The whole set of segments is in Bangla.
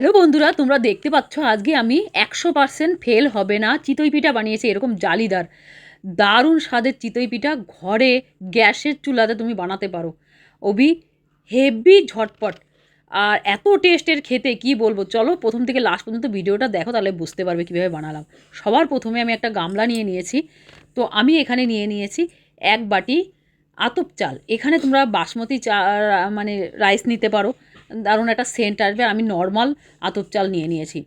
হ্যালো বন্ধুরা, তোমরা দেখতে পাচ্ছ আজকে আমি একশো পার্সেন্ট ফেল হবে না। চিতই পিঠা বানিয়েছি, এরকম জালিদার। দারুণ স্বাদের চিতই পিঠা ঘরে গ্যাসের চুলাতে তুমি বানাতে পারো। ওবি হেভি ঝটপট। আর এত টেস্টের খেতে, কি বলব? চলো প্রথম থেকে লাস্ট পর্যন্ত ভিডিওটা দেখো, তাহলে বুঝতে পারবে কীভাবে বানালাম। সবার প্রথমে আমি একটা গামলা নিয়ে নিয়েছি। তো আমি এখানে নিয়ে নিয়েছি এক বাটি আতপ চাল। এখানে তোমরা বাসমতি চা মানে রাইস নিতে পারো। দারুণ একটা সেন্ট আসবে, আমি নর্মাল আতপ চাল নিয়ে নিয়েছি।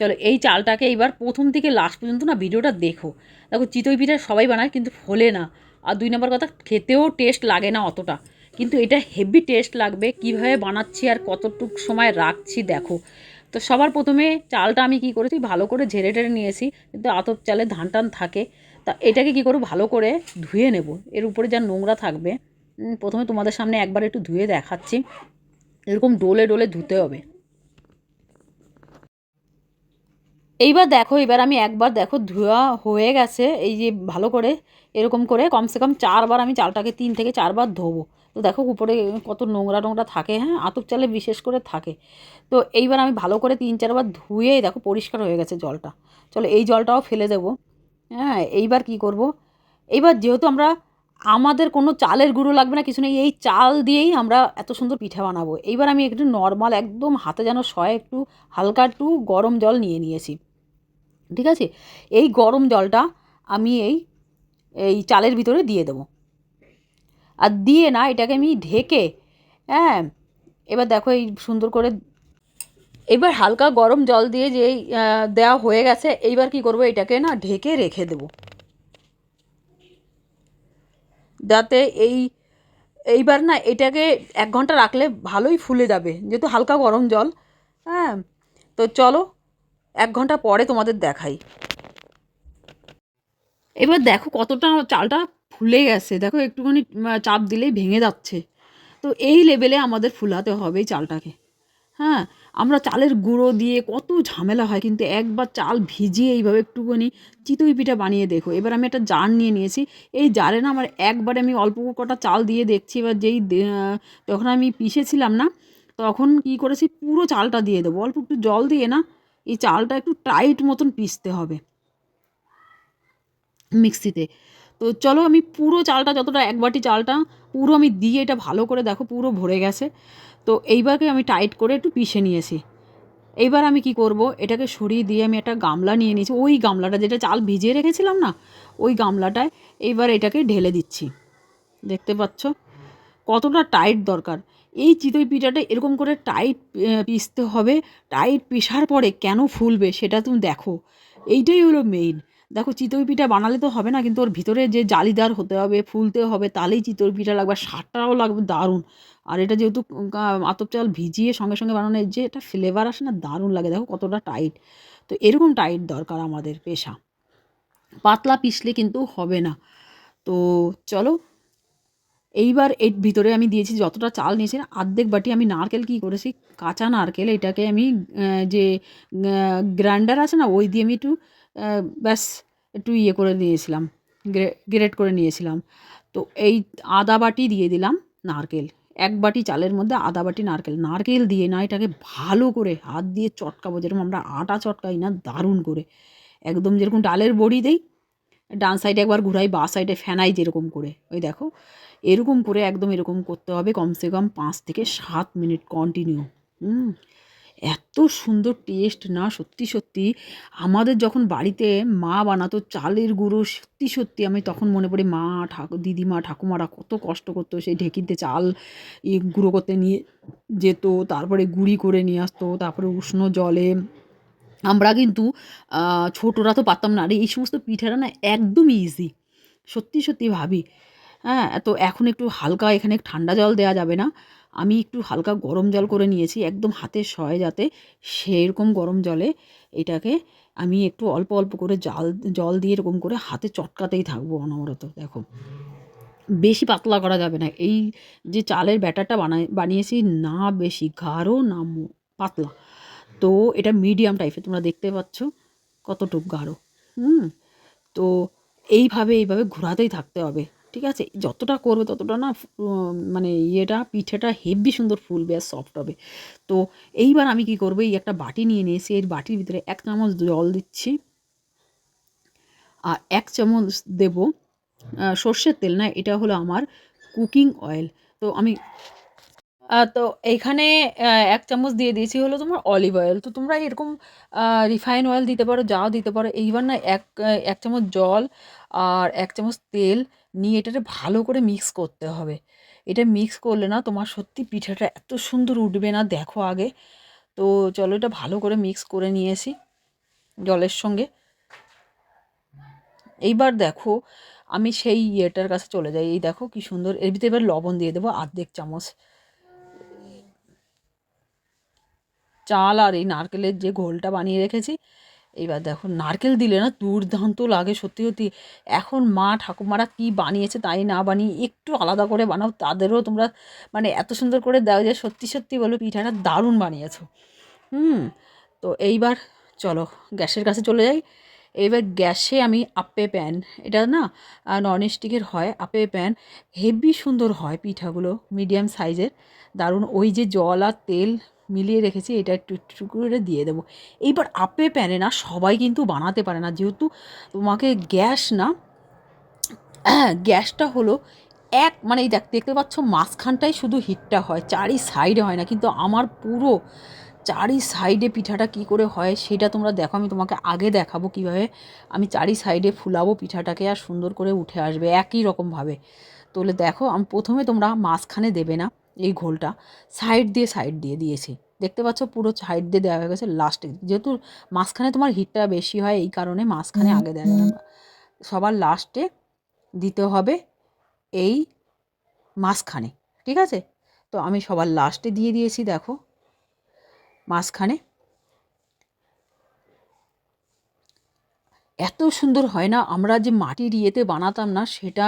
চলো, এই চালটাকে এইবার প্রথম থেকে লাস্ট পর্যন্ত না ভিডিওটা দেখো। দেখো, চিতই পিঠা সবাই বানায়, কিন্তু ফোলে না। আর দুই নম্বর কথা, খেতেও টেস্ট লাগে না অতটা। কিন্তু এটা হেভি টেস্ট লাগবে, কীভাবে বানাচ্ছি আর কতটুক সময় রাখছি দেখো। তো সবার প্রথমে চালটা আমি কি করেছি, ভালো করে ঝেড়ে টেড়ে নিয়েছি, কিন্তু আতপ চালে ধান টান থাকে। তা এটাকে কি করব, ভালো করে ধুয়ে নেব। এর উপরে যা নোংরা থাকবে প্রথমে তোমাদের সামনে একবার একটু ধুয়ে দেখাচ্ছি। এরকম ডোলে ডোলে ধুতে হবে। এইবার দেখো, এবার আমি একবার দেখো ধোয়া হয়ে গেছে, এই যে ভালো করে এরকম করে, কমসে কম চারবার আমি চালটাকে তিন থেকে চারবার ধোবো। তো দেখো উপরে কত নোংরা নোংরা থাকে হ্যাঁ আতপ চালে বিশেষ করে থাকে। তো এইবার আমি ভালো করে তিন চারবার ধুয়ে দেখো পরিষ্কার হয়ে গেছে জলটা। চলো এই জলটাও ফেলে দেবো। হ্যাঁ এইবার কি করব? এইবার যেহেতু আমরা আমাদের কোনো চালের গুঁড়ো লাগবে না, কিছু নেই, এই চাল দিয়েই আমরা এত সুন্দর পিঠা বানাবো। এইবার আমি একটু নর্মাল একদম হাতে যেন সয় একটু হালকা একটু গরম জল নিয়ে নিয়েছি। ঠিক আছে? এই গরম জলটা আমি এই এই চালের ভিতরে দিয়ে দেবো। আর দিয়ে না, এটাকে আমি ঢেকে হ্যাঁ এবার দেখো এই সুন্দর করে, এবার হালকা গরম জল দিয়ে যে দেওয়া হয়ে গেছে, এইবার কি করব, এটাকে না ঢেকে রেখে দেবো। যাতে এই, এইবার না এটাকে এক ঘণ্টা রাখলে ভালোই ফুলে যাবে, যেহেতু হালকা গরম জল। হ্যাঁ তো চলো এক ঘণ্টা পরে তোমাদের দেখাই। এবার দেখো কতটা চালটা ফুলে গেছে। দেখো একটুখানি চাপ দিলেই ভেঙে যাচ্ছে। তো এই লেভেলে আমাদের ফুলাতে হবে চালটাকে। হ্যাঁ আমরা চালের গুঁড়ো দিয়ে কত ঝামেলা হয়, কিন্তু একবার চাল ভিজিয়ে এইভাবে একটুখানি চিতই পিঠা বানিয়ে দেখো। এবার আমি একটা জার নিয়ে নিয়েছি। এই জারে না আমার একবারে আমি অল্প কটা চাল দিয়ে দেখছি। এবার যেই যখন আমি পিষেছিলাম না, তখন কি করেছি, পুরো চালটা দিয়ে দেবো। অল্প একটু জল দিয়ে না এই চালটা একটু টাইট মতন পিষতে হবে মিক্সিতে। তো চলো আমি পুরো চালটা, যতটা এক বাটি চালটা, পুরো আমি দিয়ে এটা ভালো করে দেখো, পুরো ভরে গেছে। তো এইবারকে আমি টাইট করে একটু পিষে নিয়েছি। এইবার আমি কি করব? এটাকে সরিয়ে দিয়ে আমি একটা গামলা নিয়ে নিয়েছি। ওই গামলাটা যেটা চাল ভিজিয়ে রেখেছিলাম না, ওই গামলাটায় এইবার এটাকে ঢেলে দিচ্ছি। দেখতে পাচ্ছ? কতটা টাইট দরকার। এই চিতই পিঠাটা এরকম করে টাইট পিষতে হবে। টাইট পিষার পরে কেন ফুলবে সেটা তুমি দেখো। এইটাই হলো মেইন দেখো চিতই পিঠা বানালে তো হবে না, কিন্তু ওর ভিতরে যে জালিদার হতে হবে, ফুলতে হবে, তাহলেই চিতই পিঠা লাগবে স্বাদটাও লাগবে দারুণ। আর এটা যেহেতু আতপ চাল ভিজিয়ে সঙ্গে সঙ্গে বানানো যে এটা ফ্লেভার আসে না, দারুণ লাগে, দেখো কতটা টাইট তো এরকম টাইট দরকার আমাদের পেশা। পাতলা পিষলে কিন্তু হবে না। তো চলো, এইবার এর ভিতরে আমি দিয়েছি যতটা চাল নিয়েছি, আর্ধেক বাটি আমি নারকেল কি করেছি, কাঁচা নারকেল, এটাকে আমি যে গ্রাইন্ডার আছে না, ওই দিয়ে আমি একটু ব্যাস একটু ইয়ে করে নিয়েছিলাম গ্রেট করে নিয়েছিলাম। তো এই আদা বাটি দিয়ে দিলাম নারকেল। এক বাটি চালের মধ্যে আদা বাটি, নারকেল। নারকেল দিয়ে না, এটাকে ভালো করে হাত দিয়ে চটকাবো, যেরকম আমরা আটা চটকাই না, দারুণ করে। একদম যেরকম ডালের বড়ি দেই, ডান সাইডে একবার ঘুরাই, বা সাইডে ফেনাই যেরকম করে। ওই দেখো, এরকম করে একদম এরকম করতে হবে কমসে কম পাঁচ থেকে সাত মিনিট কন্টিনিউ হুম এত সুন্দর টেস্ট না, সত্যি সত্যি। আমাদের যখন বাড়িতে মা বানাতো চালের গুঁড়ো, সত্যি সত্যি আমি তখন মনে পড়ি, মা, ঠাকু, দিদিমা, ঠাকুমারা কত কষ্ট করতো সেই ঢেকিতে চাল ই গুঁড়ো করতে নিয়ে যেত, তারপরে গুঁড়ি করে নিয়ে আসতো, তারপরে উষ্ণ জলে। আমরা কিন্তু ছোটরা তো পারতাম না। আর এই সমস্ত পিঠাটা না একদম ইজি সত্যি সত্যি ভাবি। হ্যাঁ তো এখন একটু হালকা এখানে ঠান্ডা জল দেওয়া যাবে না। আমি একটু হালকা গরম জল করে নিয়েছি, একদম হাতে সয় যাতে সেরকম গরম জলে এটাকে আমি একটু অল্প অল্প করে জাল, জল দিয়ে এরকম করে হাতে চটকাতেই থাকব অনবরত, দেখো। বেশি পাতলা করা যাবে না, এই যে চালের ব্যাটারটা বানাই, বানিয়েছি না বেশি, গাঢ় না পাতলা। তো এটা মিডিয়াম টাইপের, তোমরা দেখতে পাচ্ছ কতটুক গাঢ়। হুম, তো এইভাবে এইভাবে ঘোরাতেই থাকতে হবে। ঠিক আছে? যতটা করবে ততটা না মানে ইয়েটা, পিঠেটা হেভি সুন্দর ফুলবে আর সফট হবে। তো এইবার আমি কি করব? এই একটা বাটি নিয়ে নিয়েছি এর বাটির ভিতরে এক চামচ জল দিচ্ছি। আর এক চামচ দেব সর্ষের তেল না, এটা হলো আমার কুকিং অয়েল তো আমি তো এইখানে এক চামচ দিয়ে দিয়েছি হলো তোমার অলিভ অয়েল তো তোমরা এরকম রিফাইন অয়েল দিতে পারো, যাও দিতে পারো। এইবার না এক এক চামচ জল আর এক চামচ তেল নিয়ে এটাকে ভালো করে মিক্স করতে হবে। এটা মিক্স করলে না তোমার সত্যি পিঠাটা এত সুন্দর উঠবে না, দেখো আগে। তো চলো এটা ভালো করে মিক্স করে নিয়েছি জলের সঙ্গে। এইবার দেখো আমি সেই ইয়েটার কাছে চলে যাই। এই দেখো কি সুন্দর। এর ভিতরে এবার লবণ দিয়ে দেবো আর্ধেক চামচ। চাল আর এই নারকেলের যে ঘোলটা বানিয়ে রেখেছি এইবার দেখো, নারকেল দিলে না দুর্দান্ত লাগে সত্যি সত্যি। এখন মা ঠাকুমারা কি বানিয়েছে তাই না বানিয়ে একটু আলাদা করে বানাও, তাদেরও তোমরা মানে এত সুন্দর করে দাও যে সত্যি সত্যি বলো পিঠাটা দারুণ বানিয়েছো। হুম, তো এইবার চলো, গ্যাসের কাছে চলে যাই। এইবার গ্যাসে আমি আপে প্যান, এটা না নন স্টিকের হয় আপে প্যান। হেভি সুন্দর হয় পিঠাগুলো, মিডিয়াম সাইজের। দারুণ, ওই যে জল আর তেল মিলিয়ে রেখেছি, এটা একটু একটু করে দিয়ে দেবো। এইবার আপে প্যানে না সবাই কিন্তু বানাতে পারে না। যেহেতু তোমাকে গ্যাস না হ্যাঁ গ্যাসটা হলো এক মানে এই দেখ, দেখতে পাচ্ছ মাঝখানটাই শুধু হিটটা হয়, চারি সাইডে হয় না। কিন্তু আমার পুরো চারি সাইডে পিঠাটা কি করে হয় সেটা তোমরা দেখো, আমি তোমাকে আগে দেখাবো কীভাবে আমি চারি সাইডে ফুলাবো পিঠাটাকে আর সুন্দর করে উঠে আসবে একই রকমভাবে। তোলে দেখো, আমি প্রথমে তোমরা মাঝখানে দেবে না। এই ঘোলটা সাইড দিয়ে সাইড দিয়ে দিয়েছি। দেখতে পাচ্ছ পুরো সাইড দিয়ে দেওয়া হয়ে গেছে লাস্টে যেহেতু মাঝখানে তোমার হিটটা বেশি হয় এই কারণে মাঝখানে আগে দেওয়া যাবে সবার লাস্টে দিতে হবে এই মাঝখানে ঠিক আছে? তো আমি সবার লাস্টে দিয়ে দিয়েছি দেখো। মাঝখানে। এত সুন্দর হয় না আমরা যে মাটির ইয়েতে বানাতাম না সেটা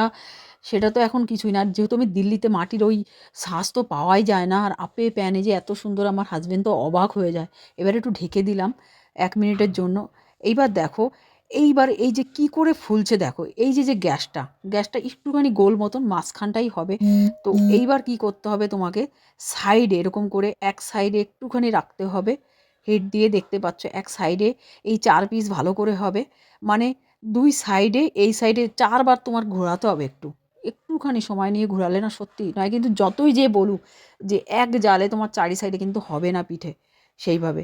সেটা তো এখন কিছুই না। আর যেহেতু আমি দিল্লিতে মাটির ওই শ্বাস তো পাওয়াই যায় না আর আপে প্যানে যে এত সুন্দর আমার হাজব্যান্ড তো অবাক হয়ে যায়। এবার একটু ঢেকে দিলাম এক মিনিটের জন্য। এইবার দেখো এইবার এই যে কি করে ফুলছে দেখো এই যে যে গ্যাসটা গ্যাসটা একটুখানি গোল মতন মাঝখানটাই হবে। তো এইবার কি করতে হবে তোমাকে সাইডে এরকম করে এক সাইডে একটুখানি রাখতে হবে। হেড দিয়ে দেখতে পাচ্ছ এক সাইডে এই চার পিস ভালো করে হবে। মানে দুই সাইডে এই সাইডে চারবার তোমার ঘোরাতে হবে একটু। একটুখানি সময় নিয়ে ঘুরালে না সত্যি নয়, কিন্তু যতই যে বলুক যে এক জালে তোমার চারি সাইডে কিন্তু হবে না পিঠে, সেইভাবে।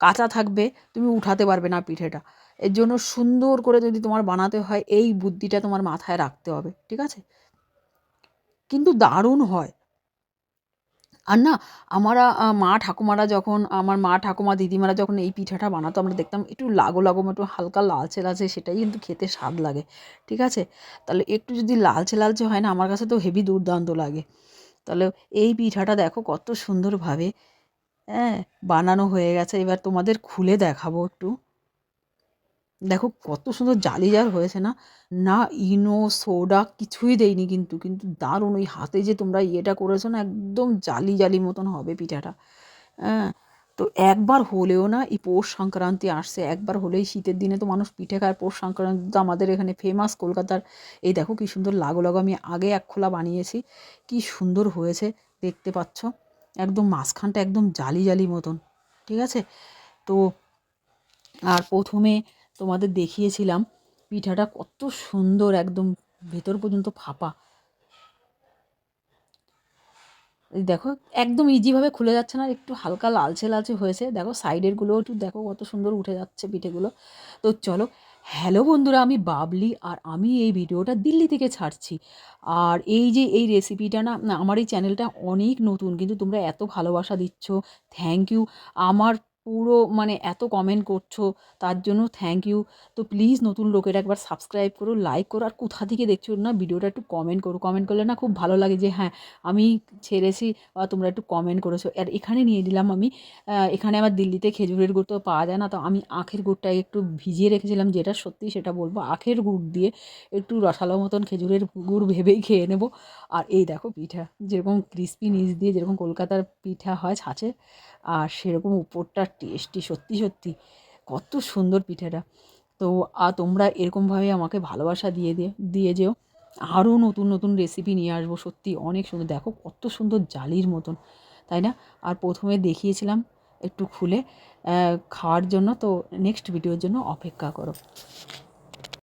কাঁচা থাকবে, তুমি উঠাতে পারবে না পিঠেটা। এর জন্য সুন্দর করে যদি তোমার বানাতে হয়, এই বুদ্ধিটা তোমার মাথায় রাখতে হবে, ঠিক আছে? কিন্তু দারুণ হয়। আর না, আমারা মা ঠাকুমারা যখন, আমার মা ঠাকুমা দিদিমারা যখন এই পিঠাটা বানাতো, আমরা দেখতাম একটু লাগো লাগো একটু হালকা লালচে লালচে, সেটাই কিন্তু খেতে স্বাদ লাগে, ঠিক আছে? তাহলে একটু যদি লালচে লালচে হয় না, আমার কাছে তো হেভি দুর্দান্ত লাগে। তাহলে এই পিঠাটা দেখো কত সুন্দরভাবে হ্যাঁ বানানো হয়ে গেছে। এবার তোমাদের খুলে দেখাবো একটু। দেখো কত সুন্দর জালিদার হয়েছে না? না ইনো, সোডা কিছুই দেয়নি কিন্তু কিন্তু দারুণ ওই হাতে যে তোমরা ইয়েটা করেছ না, একদম জালি জালি মতন হবে পিঠাটা। হ্যাঁ তো একবার হলেও না এই পৌষ সংক্রান্তি আসছে, একবার হলেই শীতের দিনে তো মানুষ পিঠে খায়। পৌষ সংক্রান্তি তো আমাদের এখানে ফেমাস কলকাতার। এই দেখো কি সুন্দর লাগো লাগো আমি আগে এক খোলা বানিয়েছি, কি সুন্দর হয়েছে দেখতে পাচ্ছ? একদম মাঝখানটা একদম জালি জালি মতন, ঠিক আছে? তো আর প্রথমে তোমাদের দেখিয়েছিলাম পিঠাটা কত সুন্দর একদম ভেতর পর্যন্ত ফাঁপা। দেখো একদম ইজিভাবে খুলে যাচ্ছে না একটু হালকা লালচে লালচে হয়েছে। দেখো সাইডেরগুলোও একটু দেখো কত সুন্দর উঠে যাচ্ছে পিঠেগুলো। তো চলো হ্যালো বন্ধুরা আমি বাবলি আর আমি এই ভিডিওটা দিল্লি থেকে ছাড়ছি। আর এই যে এই রেসিপিটা না না, আমার এই চ্যানেলটা অনেক নতুন কিন্তু তোমরা এত ভালোবাসা দিচ্ছ থ্যাংক ইউ আমার পুরো মানে এত কমেন্ট করছ, তার জন্য থ্যাংক ইউ তো প্লিজ নতুন লোকেরা একবার সাবস্ক্রাইব করো লাইক করো, আর কোথা থেকে দেখছ না ভিডিওটা একটু কমেন্ট করো। কমেন্ট করলে না খুব ভালো লাগে যে হ্যাঁ আমি ছেড়েছি বা তোমরা একটু কমেন্ট করেছ। আর এখানে নিয়ে দিলাম আমি এখানে আমার দিল্লিতে খেজুরের গুড় তো পাওয়া যায় না, তো আমি আখের গুড়টা একটু ভিজিয়ে রেখেছিলাম, যেটা সত্যি সেটা বলব, আখের গুড় দিয়ে একটু রসালো মতন খেজুরের গুড় ভেবেই খেয়ে নেব। আর এই দেখো পিঠা, যেরকম ক্রিস্পি নিচ দিয়ে যেরকম কলকাতার পিঠা হয় ছাঁচে আর সেরকম উপরটা টেস্টি সত্যি সত্যি। কত সুন্দর পিঠেটা। তো আর তোমরা এরকমভাবে আমাকে ভালোবাসা দিয়ে দিয়ে দিয়ে যেও। আরও নতুন নতুন রেসিপি নিয়ে আসব, সত্যি অনেক সুন্দর। দেখো কত সুন্দর জালির মতন, তাই না? আর প্রথমে দেখিয়েছিলাম একটু খুলে খাওয়ার জন্য, তো নেক্সট ভিডিওর জন্য অপেক্ষা করো।